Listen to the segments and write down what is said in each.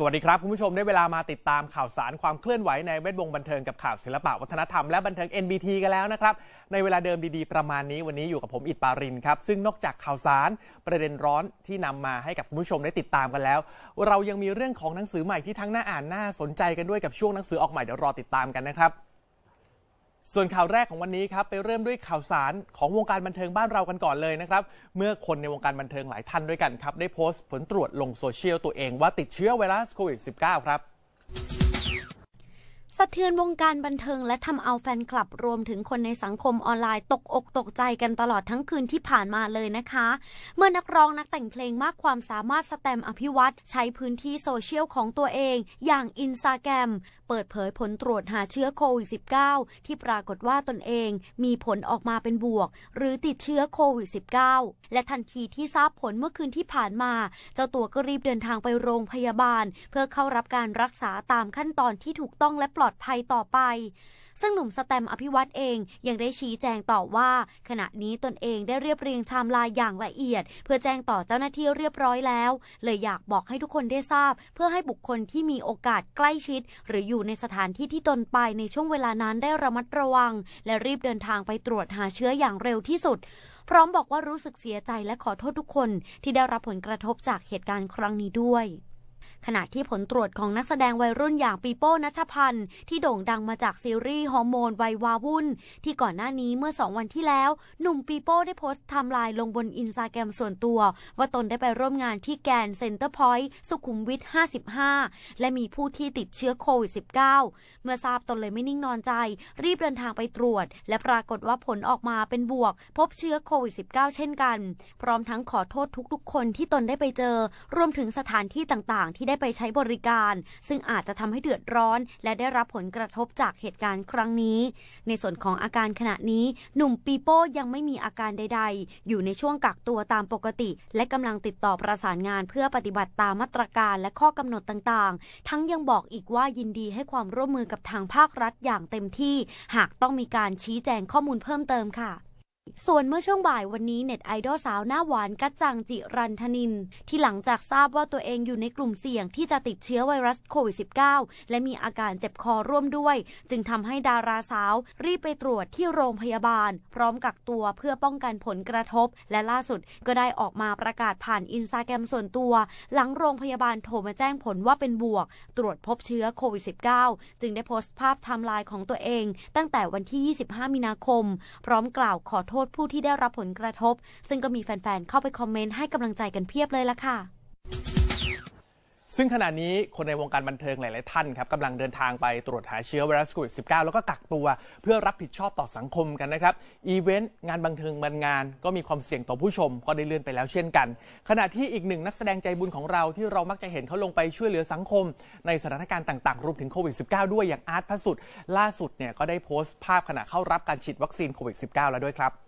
สวัสดีครับ คุณผู้ชมได้เวลามาติดตามข่าวสารความเคลื่อนไหวในเวทวงบันเทิงกับข่าวศิลปะวัฒนธรรมและบันเทิง NBT กันแล้วนะครับ ในเวลาเดิมดีๆ ประมาณนี้วันนี้อยู่กับผมอิดปารินครับ ซึ่งนอกจากข่าวสารประเด็นร้อนที่นำมาให้กับคุณผู้ชมได้ติดตามกันแล้ว เรายังมีเรื่องของหนังสือใหม่ที่ทั้งน่าอ่านน่าสนใจกันด้วยกับช่วงหนังสือออกใหม่เดี๋ยวรอติดตามกันนะครับ ส่วนข่าวแรกของวันนี้ครับไปเริ่มด้วยข่าวสารของวงการบันเทิงบ้านเรากันก่อนเลยนะครับ เมื่อคนในวงการบันเทิงหลายท่านด้วยกันครับ ได้โพสต์ผลตรวจลงโซเชียลตัวเองว่าติดเชื้อไวรัสโควิด -19 ครับสะเทือนวงการบันเทิงและทำเอาแฟนคลับรวมถึงคนในสังคมออนไลน์ตกอกตกใจกันตลอดทั้งคืนที่ผ่านมาเลยนะคะ เมื่อนักร้องนักแต่งเพลงมากความสามารถสแตมอภิวัตใช้พื้นที่โซเชียลของตัวเอง อย่างอินสตาแกรม เปิดเผยผลตรวจหาเชื้อโควิด -19 ที่ปรากฏว่าตนเองมีผลออกมาเป็นบวก หรือติดเชื้อโควิด -19 และทันทีที่ทราบผลเมื่อคืนที่ผ่านมา เจ้าตัวก็รีบเดินทางไปโรงพยาบาล เพื่อเข้ารับการรักษาตามขั้นตอนที่ถูกต้องและปลอดภัยต่อไป ซึ่งหนุ่มสแตมอภิวัตเองยังได้ชี้แจงต่อว่า ขณะนี้ตนเองได้เรียบเรียงไทม์ไลน์อย่างละเอียด เพื่อแจ้งต่อเจ้าหน้าที่เรียบร้อยแล้ว เลยอยากบอกให้ทุกคนได้ทราบ เพื่อให้บุคคลที่มีโอกาสใกล้ชิด หรืออยู่ในสถานที่ที่ตนไปในช่วงเวลานั้นได้ระมัดระวัง และรีบเดินทางไปตรวจหาเชื้ออย่างเร็วที่สุด พร้อมบอกว่ารู้สึกเสียใจและขอโทษทุกคนที่ได้รับผลกระทบจากเหตุการณ์ครั้งนี้ด้วย ขณะที่ผลตรวจของนักแสดงวัยรุ่นอย่างปีโป้นัชพันธ์ที่โด่งดังมาจากซีรีส์ฮอร์โมนวัยวาวุ่น ที่ก่อนหน้านี้เมื่อ 2 วันที่แล้ว หนุ่มปีโป้ได้โพสต์ไทม์ไลน์ลงบนอินสตาแกรมส่วนตัว ว่าตนได้ไปร่วมงานที่แกนเซ็นเตอร์พอยต์สุขุมวิท 55 และมีผู้ที่ติดเชื้อโควิด -19 เมื่อทราบตนเลยไม่นิ่งนอนใจ รีบเดินทางไปตรวจ และปรากฏว่าผลออกมาเป็นบวก พบเชื้อโควิด -19 เช่นกัน พร้อมทั้งขอโทษทุกๆ คนที่ตนได้ไปเจอ รวมถึงสถานที่ต่างๆ ที่ได้ไปใช้บริการ ซึ่งอาจจะทำให้เดือดร้อน และได้รับผลกระทบจากเหตุการณ์ครั้งนี้ ในส่วนของอาการขณะนี้ หนุ่มปีโป้ยังไม่มีอาการใด ๆ อยู่ในช่วงกักตัวตามปกติ และกำลังติดต่อประสานงานเพื่อปฏิบัติตามมาตรการและข้อกำหนดต่างๆ ทั้งยังบอกอีกว่ายินดีให้ความร่วมมือกับทางภาครัฐอย่างเต็มที่ หากต้องมีการชี้แจงข้อมูลเพิ่มเติมค่ะ ส่วนเมื่อช่วงบ่ายวันนี้เน็ตไอดอลสาวหน้าหวานกัจจังจิรันธนิน ที่หลังจากทราบว่าตัวเองอยู่ในกลุ่มเสี่ยงที่จะติดเชื้อไวรัสโควิด -19 และมีอาการเจ็บคอร่วมด้วย จึงทำให้ดาราสาว รีบไปตรวจที่โรงพยาบาล พร้อมกักตัวเพื่อป้องกันผลกระทบ และล่าสุดก็ได้ออกมาประกาศผ่านอินสตาแกรมส่วนตัว หลังโรงพยาบาลโทรมาแจ้งผลว่าเป็นบวก ตรวจพบเชื้อโควิด -19 จึงได้โพสต์ภาพไทม์ไลน์ของตัวเอง ตั้งแต่วันที่ 25 มีนาคม พร้อมกล่าวขอโทษผู้ที่ได้รับผลกระทบ ซึ่งก็มีแฟนๆ เข้าไปคอมเมนต์ให้กำลังใจกันเพียบเลยละค่ะ ซึ่งขณะนี้คนในวงการบันเทิงหลาย ๆ ท่านครับกำลังเดินทางไปตรวจหาเชื้อไวรัสโควิด -19 แล้วก็กักตัว เพื่อรับผิดชอบต่อสังคมกันนะครับ อีเวนต์งานบันเทิงบางงาน ก็มีความเสี่ยงต่อผู้ชมก็ได้เลื่อนไปแล้วเช่นกัน ขณะที่อีกหนึ่งนักแสดงใจบุญของเราที่เรามักจะเห็นเขาลงไปช่วยเหลือสังคม ในสถานการณ์ต่าง ๆ รวมถึงโควิด -19 ด้วยอย่างอาร์ตพระสุด ล่าสุดเนี่ยก็ได้โพสต์ภาพขณะเข้ารับการฉีดวัคซีนโควิด -19 แล้วด้วยครับ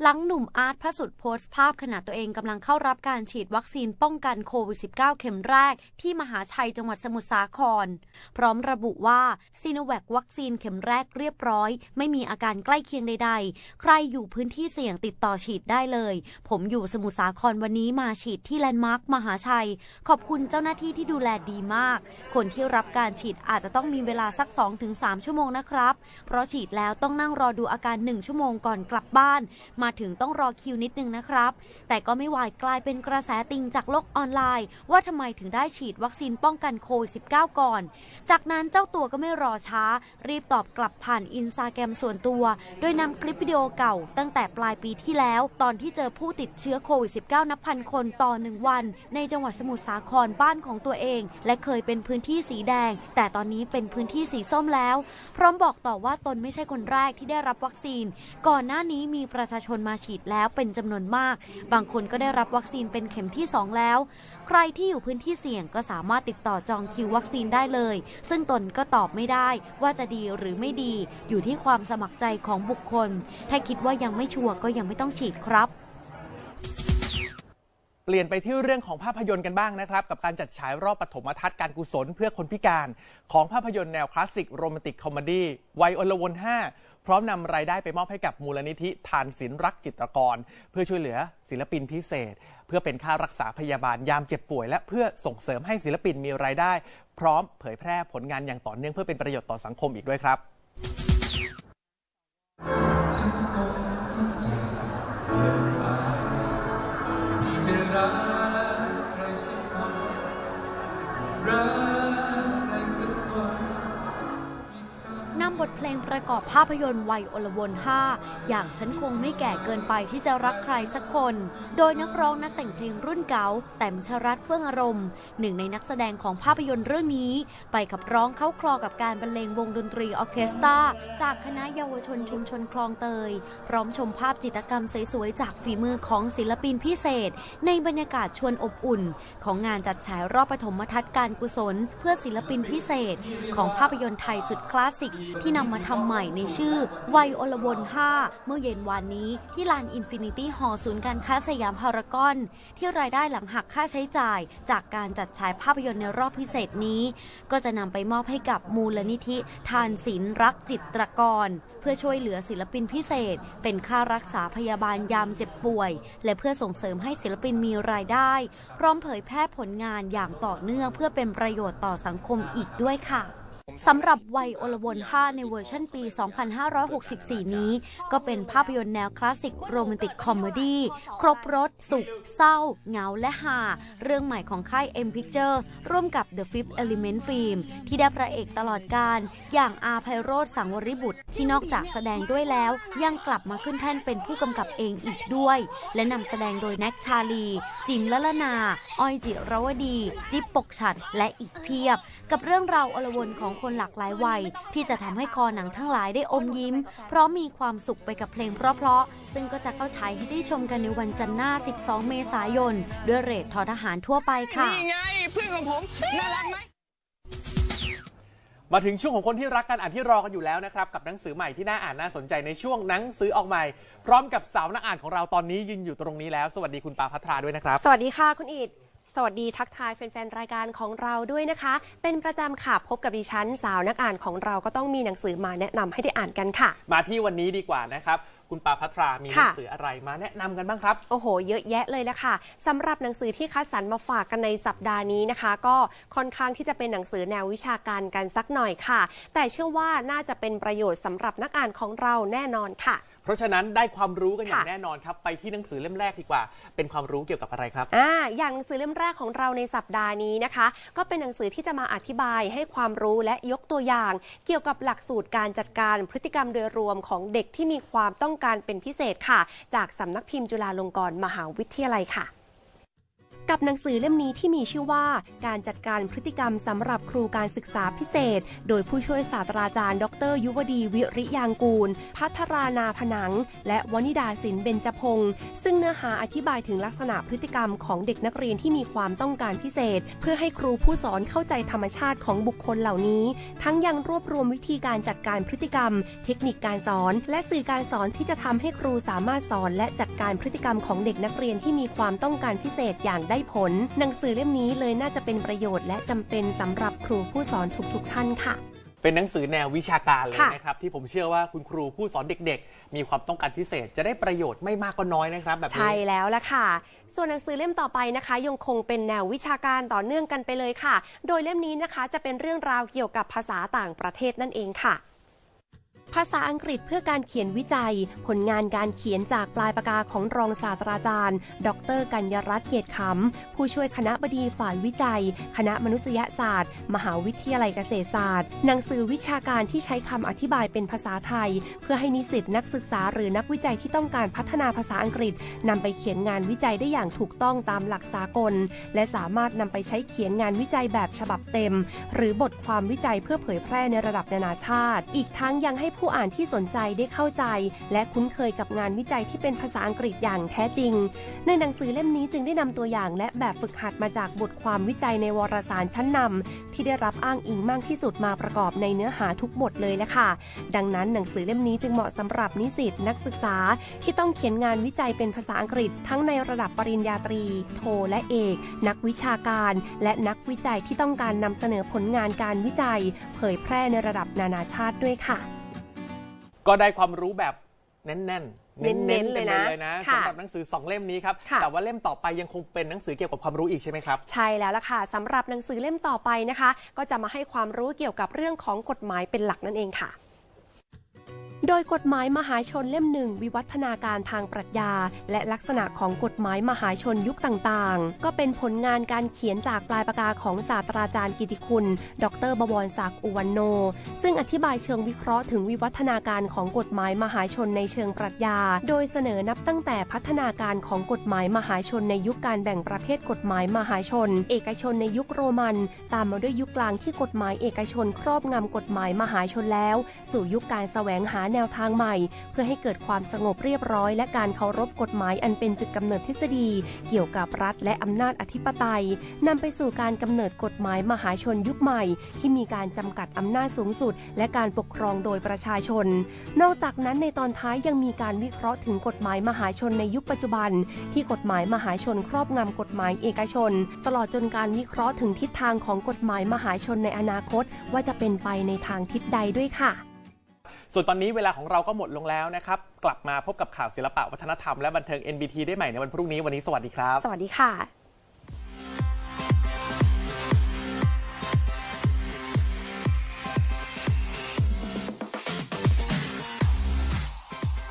หลังหนุ่มอาร์ตพระสุดโพสต์ภาพขณะตัวเองกำลังเข้ารับการฉีดวัคซีนป้องกันโควิด -19 เข็มแรก ที่มหาชัยจังหวัดสมุทรสาคร พร้อมระบุว่าซีโนแวควัคซีนเข็มแรกเรียบร้อย ไม่มีอาการใกล้เคียงใด ๆ ใครอยู่พื้นที่เสี่ยงติดต่อฉีดได้เลย ผมอยู่สมุทรสาครวันนี้มาฉีดที่แลนด์มาร์คมหาชัย ขอบคุณเจ้าหน้าที่ที่ดูแลดีมาก คนที่รับการฉีดอาจจะต้องมีเวลาสัก 2-3 ชั่วโมงนะครับ เพราะฉีดแล้วต้องนั่งรอดูอาการ 1 ชั่วโมงก่อนกลับบ้านมาถึงต้องรอคิวนิดนึงนะครับ แต่ก็ไม่วายกลายเป็นกระแสติงจากโลกออนไลน์ ว่าทำไมถึงได้ฉีดวัคซีนป้องกันโควิด -19 ก่อน จากนั้นเจ้าตัวก็ไม่รอช้า รีบตอบกลับผ่านอินสตาแกรมส่วนตัว โดยนำคลิปวิดีโอเก่า ตั้งแต่ปลายปีที่แล้ว ตอนที่เจอผู้ติดเชื้อโควิด -19 นับพันคนต่อหนึ่งวัน ในจังหวัดสมุทรสาครบ้านของตัวเอง และเคยเป็นพื้นที่สีแดง แต่ตอนนี้เป็นพื้นที่สีส้มแล้ว พร้อมบอกต่อว่าตนไม่ใช่คนแรกที่ได้รับวัคซีน ก่อนหน้านี้มีประชาชนนมาฉีดแล้วเป็นจำนวนมาก บางคนก็ได้รับวัคซีนเป็นเข็มที่ 2 แล้ว ใครที่อยู่พื้นที่เสี่ยงก็สามารถติดต่อจองคิววัคซีนได้เลย ซึ่งตนก็ตอบไม่ได้ว่าจะดีหรือไม่ดี อยู่ที่ความสมัครใจของบุคคล ถ้าคิดว่ายังไม่ชัวร์ก็ยังไม่ต้องฉีดครับเปลี่ยนไปที่เรื่องของภาพยนตร์กันบ้างนะครับ กับการจัดฉายรอบปฐมทัศน์การกุศลเพื่อคนพิการ ของภาพยนตร์แนวคลาสสิกโรแมนติกคอมเมดี้ไวัยอลวน 5 พร้อมนำรายได้ไปมอบให้กับมูลนิธิทานศิลรักจิตรกร เพื่อช่วยเหลือศิลปินพิเศษ เพื่อเป็นค่ารักษาพยาบาลยามเจ็บป่วย และเพื่อส่งเสริมให้ศิลปินมีรายได้ พร้อมเผยแพร่ผลงานอย่างต่อเนื่องเพื่อเป็นประโยชน์ต่อสังคมอีกด้วยครับที่จะรักใครสักคนรักำบทเพลงประกอบภาพยนตร์วัยอลวน5อย่างฉันคงไม่แก่เกินไปที่จะรักใครสักคน โดยนักร้องนักแต่งเพลงรุ่นเก่าแต้มชรัตเฟื่องอารมณ์ หนึ่งในนักแสดงของภาพยนตร์เรื่องนี้ ไปขับร้องเข้าคลอกับการบรรเลงวงดนตรีออเคสตราจากคณะเยาวชนชุมชนคลองเตย พร้อมชมภาพจิตรกรรมสวยๆจากฝีมือของศิลปินพิเศษ ในบรรยากาศชวนอบอุ่น ของงานจัดฉายรอบปฐมทัศน์การกุศล เพื่อศิลปินพิเศษ ของภาพยนตร์ไทยสุดคลาสสิกที่นำมาทำใหม่ในชื่อไวัยอลวน 5 เมื่อเย็นวานนี้ที่ลานอินฟินิตี้ฮอลล์ศูนย์การค้าสยามพารากอน ที่รายได้หลังหักค่าใช้จ่าย จากการจัดฉายภาพยนตร์ในรอบพิเศษนี้ ก็จะนำไปมอบให้กับมูลนิธิ ทานศิลรักจิตรกร เพื่อช่วยเหลือศิลปินพิเศษ เป็นค่ารักษาพยาบาลยามเจ็บป่วย และเพื่อส่งเสริมให้ศิลปินมีรายได้ พร้อมเผยแพร่ผลงานอย่างต่อเนื่องเพื่อเป็นประโยชน์ต่อสังคมอีกด้วยค่ะ สำหรับวัยอลวน5ในเวอร์ชันปี 2564 นี้ ก็เป็นภาพยนตร์แนวคลาสสิกโรแมนติกคอมเมดี้ครบรส สุข เศร้าเหงาและฮาเรื่องใหม่ของค่าย M Pictures ร่วมกับ The Fifth Element Film ที่ได้พระเอกตลอดการ อย่างอาภัยโรธสังวริบุตร ที่นอกจากแสดงด้วยแล้ว ยังกลับมาขึ้นแท่นเป็นผู้กำกับเองอีกด้วย และนำแสดงโดยแน็กชาลี จิมละละนา อ้อยจิรวดี จิ๊บปกฉัดและอีกเพียบ กับเรื่องราวอลวนของคนหลากหลายวัย ที่จะทำให้คอหนังทั้งหลายได้อมยิ้ม เพราะมีความสุขไปกับเพลงเพราะๆ ซึ่งก็จะเข้าฉายให้ได้ชมกันในวันจันทร์หน้า 12 เมษายน ด้วยเรททอทหารทั่วไปค่ะ นี่ไงเพื่อนของผมน่ารักไหมมาถึงช่วงของคนที่รักกันอ่านที่รอกันอยู่แล้วนะครับ กับหนังสือใหม่ที่น่าอ่านน่าสนใจในช่วงหนังสือออกใหม่ พร้อมกับสาวนักอ่านของเราตอนนี้ยืนอยู่ตรงนี้แล้ว สวัสดีคุณปาพัทราด้วยนะครับ สวัสดีค่ะคุณอิด สวัสดีทักทายแฟนๆ รายการของเราด้วยนะคะ เป็นประจำค่ะพบกับดิฉันสาวนักอ่านของเราก็ต้องมีหนังสือมาแนะนำให้ได้อ่านกันค่ะ มาที่วันนี้ดีกว่านะครับ คุณปาพัทรามีหค่ะนังสืออะไรมาแนะนำกันบ้างครับ โอ้โห เยอะแยะเลยละค่ะสำหรับหนังสือที่คัดสรรมาฝากกันในสัปดาห์นี้นะคะ ก็ค่อนข้างที่จะเป็นหนังสือแนววิชาการกันสักหน่อยค่ะ แต่เชื่อว่าน่าจะเป็นประโยชน์สำหรับนักอ่านของเราแน่นอนค่ะ เพราะฉะนั้นได้ความรู้กันอย่างค่ะแน่นอนครับ ไปที่หนังสือเล่มแรกดีกว่า เป็นความรู้เกี่ยวกับอะไรครับอ่าอย่างหนังสือเล่มแรกของเราในสัปดาห์นี้นะคะ ก็เป็นหนังสือที่จะมาอธิบายให้ความรู้และยกตัวอย่าง เกี่ยวกับหลักสูตรการจัดการพฤติกรรมโดยรวมของเด็กที่มีความต้องการเป็นพิเศษค่ะ จากสำนักพิมพ์จุฬาลงกรณ์มหาวิทยาลัยค่ะ กับหนังสือเล่มนี้ที่มีชื่อว่าการจัดการพฤติกรรมสำหรับครูการศึกษาพิเศษ โดยผู้ช่วยศาสตราจารย์ ดร ยุวดีวิริยางกูล พัทรานาผนัง และวนิดาสินเบญจพงศ์ซึ่งเนื้อหาอธิบายถึงลักษณะพฤติกรรมของเด็กนักเรียนที่มีความต้องการพิเศษ เพื่อให้ครูผู้สอนเข้าใจธรรมชาติของบุคคลเหล่านี้ ทั้งยังรวบรวมวิธีการจัดการพฤติกรรม เทคนิคการสอน และสื่อการสอนที่จะทำให้ครูสามารถสอน และจัดการพฤติกรรมของเด็กนักเรียนที่มีความต้องการพิเศษอย่างได้ผล หนังสือเล่มนี้เลยน่าจะเป็นประโยชน์และจำเป็นสำหรับครูผู้สอนทุกๆท่านค่ะเป็นหนังสือแนววิชาการเลยค่ะนะครับ ที่ผมเชื่อว่าคุณครูผู้สอนเด็กๆ มีความต้องการพิเศษจะได้ประโยชน์ไม่มากก็น้อยนะครับ แบบนี้ ใช่แล้วละค่ะ ส่วนหนังสือเล่มต่อไปนะคะ ยังคงเป็นแนววิชาการต่อเนื่องกันไปเลยค่ะ โดยเล่มนี้นะคะจะเป็นเรื่องราวเกี่ยวกับภาษาต่างประเทศนั่นเองค่ะ ภาษาอังกฤษเพื่อการเขียนวิจัย ผลงานการเขียนจากปลายปากกาของรองศาสตราจารย์ ดรกัญญรัตน์เกตขำผู้ช่วยคณะบดีฝ่ายวิจัย คณะมนุษยศาสตร์ มหาวิทยาลัยเกษตรศาสตร์ หนังสือวิชาการที่ใช้คำอธิบายเป็นภาษาไทย เพื่อให้นิสิตนักศึกษาหรือนักวิจัยที่ต้องการพัฒนาภาษาอังกฤษนำไปเขียนงานวิจัยได้อย่างถูกต้องตามหลักสากล และสามารถนำไปใช้เขียนงานวิจัยแบบฉบับเต็ม หรือบทความวิจัยเพื่อเผยแพร่ในระดับนานาชาติ อีกทั้งยังให้ผู้ผู้อ่านที่สนใจได้เข้าใจ และคุ้นเคยกับงานวิจัยที่เป็นภาษาอังกฤษอย่างแท้จริง ในหนังสือเล่มนี้จึงได้นำตัวอย่าง และแบบฝึกหัดมาจากบทความวิจัยในวารสารชั้นนำที่ได้รับอ้างอิงมากที่สุดมาประกอบในเนื้อหาทุกบทเลยละค่ะ ดังนั้นหนังสือเล่มนี้จึงเหมาะสำหรับนิสิตนักศึกษา ที่ต้องเขียนงานวิจัยเป็นภาษาอังกฤษ ทั้งในระดับปริญญาตรี โท และเอก นักวิชาการ และนักวิจัยที่ต้องการนำเสนอผลงานการวิจัย เผยแพร่ในระดับนานาชาติด้วยค่ะ ก็ได้ความรู้แบบแน่นๆ เน้นๆเน้นๆเลยกันะเลยนะค่ะสำหรับหนังสือสองเล่มนี้ครับ ค่ะ แต่ว่าเล่มต่อไปยังคงเป็นหนังสือเกี่ยวกับความรู้อีกใช่ไหมครับ ใช่แล้วล่ะค่ะสำหรับหนังสือเล่มต่อไปนะคะ ก็จะมาให้ความรู้เกี่ยวกับเรื่องของกฎหมายเป็นหลักนั่นเองค่ะ โดยกฎหมายมหาชนเล่มหนึ่งวิวัฒนาการทางปรัชญา และลักษณะของกฎหมายมหาชนยุคต่างๆ ก็เป็นผลงานการเขียนจากปลายปากกาของศาสตราจารย์กิติคุณ ดรบวรศักดิ์อุวันโน ซึ่งอธิบายเชิงวิเคราะห์ถึงวิวัฒนาการของกฎหมายมหาชนในเชิงปรัชญา โดยเสนอนับตั้งแต่พัฒนาการของกฎหมายมหาชนในยุคการแบ่งประเภทกฎหมายมหาชน เอกชนในยุคโรมัน ตามมาด้วยยุคกลางที่กฎหมายเอกชนครอบงำกฎหมายมหาชนแล้ว สู่ยุคการแสวงหาแนวทางใหม่ เพื่อให้เกิดความสงบเรียบร้อย และการเคารพกฎหมายอันเป็นจุดกำเนิดทฤษฎี เกี่ยวกับรัฐและอำนาจอธิปไตยนำไปสู่การกำเนิดกฎหมายมหาชนยุคใหม่ ที่มีการจำกัดอำนาจสูงสุด และการปกครองโดยประชาชน นอกจากนั้นในตอนท้ายยังมีการวิเคราะห์ถึงกฎหมายมหาชนในยุคปัจจุบัน ที่กฎหมายมหาชนครอบงำกฎหมายเอกชน ตลอดจนการวิเคราะห์ถึงทิศทางของกฎหมายมหาชนในอนาคต ว่าจะเป็นไปในทางทิศใดด้วยค่ะ ส่วนตอนนี้เวลาของเราก็หมดลงแล้วนะครับ กลับมาพบกับข่าวศิลปะวัฒนธรรมและบันเทิง NBT ได้ใหม่ในวันพรุ่งนี้วันนี้สวัสดีครับ สวัสดีค่ะ